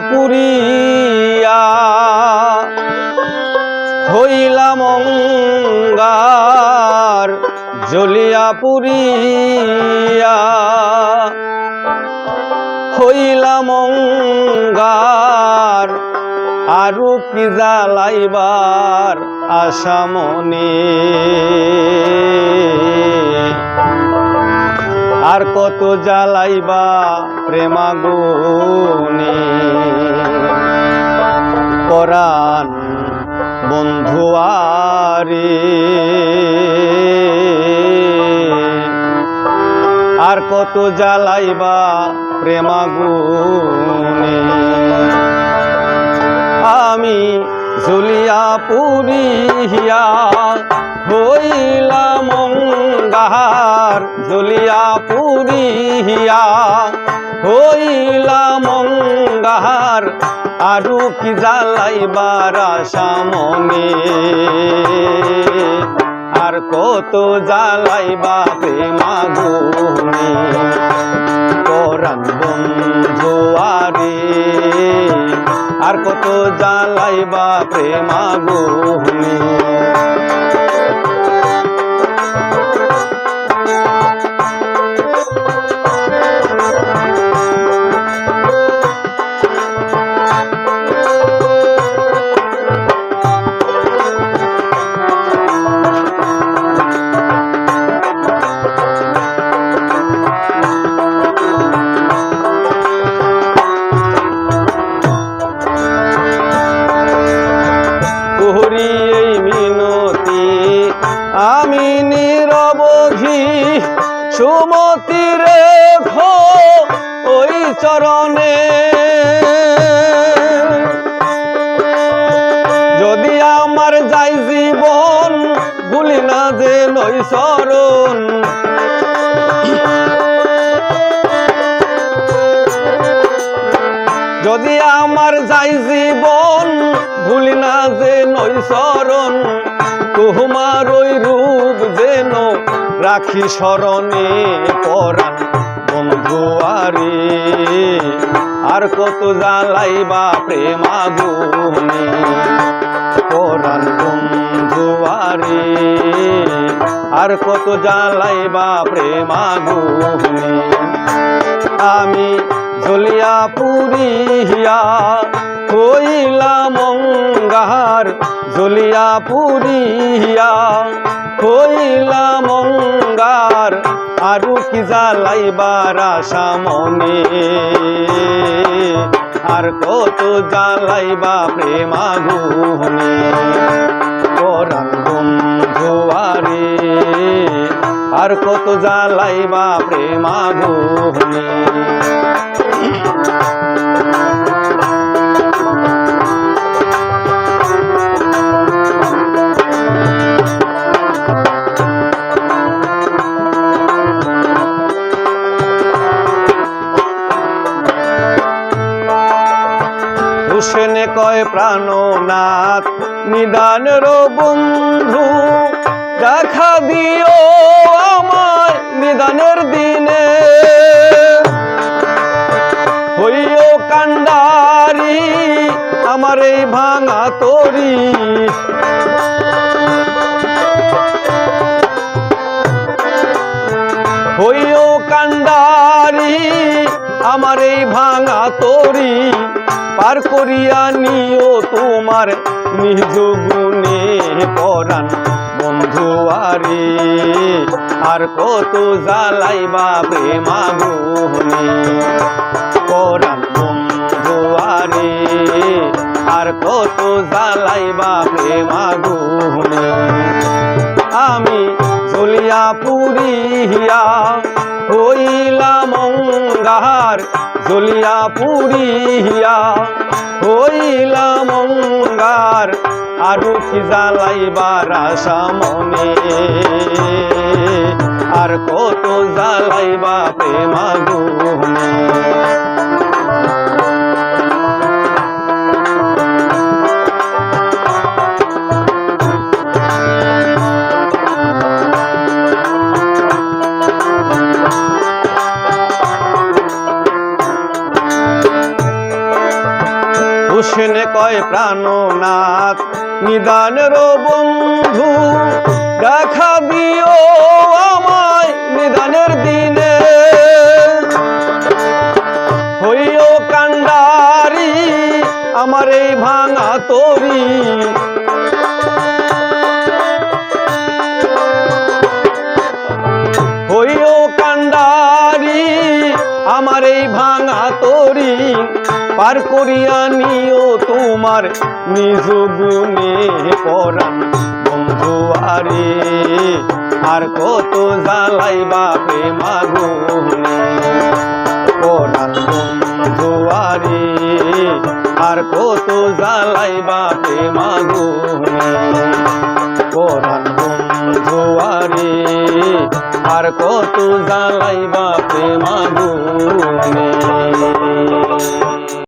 পুরিয়া হইলাম অঙ্গার জ্বলিয়া পুরিয়া হইলাম অঙ্গার আরু কি জ্বালাইবার আশা মনে? আর কত জ্বালাইবা প্রেমাগুনে পরাণ বন্ধুয়ারে আর। কত জ্বালাইবা প্রেমাগুনে আমি ঝুলিয়া পুরিয়া হইলাম অঙ্গার। ঝুলিয়া পুরিয়া হইলাম অঙ্গার আরু কি জ্বালাইবার সামনে আর কত জ্বালাইবা প্রেমাগুনে পরাণ বন্ধু আরে, আর কত জ্বালাইবা প্রেমাগুনে করি সুমতি রেখ ওই চরণে। যদি আমার যাই জীবন, ভুলি না যে নই শরণ যদি আমার যাই জীবন, ভুলি না যে নই শরণ তোমার ওই রূপ যেন রাখি স্মরণে পরাণ বন্ধু আরে। আর কত জ্বালাইবা প্রেমাগুনে পরাণ বন্ধু আরে। আর কত জ্বালাইবা প্রেমাগুনে আমি জ্বলিয়া পুরিয়া হইলাম অঙ্গার জ্বলিয়া পুরিয়া হইলাম অঙ্গার আরু কি জ্বালাইবার আশা মনে। আর কত জ্বালাইবা প্রেমাগুনে পরাণ বন্ধু আরে কত জ্বালাইবা প্রেমাগুনে হুসেনে কয় প্রাণনাথ। নিদানের বন্ধু, দেখা দিও আমার নিদানের দিনে। হইও কান্ডারি, আমার এই ভাঙা তরি। হইও কান্ডারি আমার এই ভাঙা তরি পার করিয়া নিও তোমার নিজ গুণে পরাণ। বন্ধু আরে, আর কত জ্বালাইবা প্রেমাগুনে পরাণ বন্ধু আরে, আর কত জালাই জ্বালাইবা প্রেমাগুনে আমি চলিয়া পুরিয়া হইলাম মঙ্গার জ্বলিয়া পুরিয়া হইলা মঙ্গার আরু কি জ্বালাইবার আশা মনে? আর কত জ্বালাইবা প্রেমা সেনে কয় প্রাণনাথ। নিদানের বন্ধু, দেখা দিও আমায় নিদানের দিনে। হইও কান্ডারি, আমার এই ভাঙা তরি আমার এই ভাঙা তরি পার করিয়া নিও তোমার নিজ গুণে পরাণ বন্ধু, আরে, আর কত জ্বালাইবা প্রেমাগুনে পরাণ বন্ধু, আরে, আর কত জ্বালাইবা প্রেমাগুনে পরাণ আর কত জ্বালাইবা প্রেমাগুনে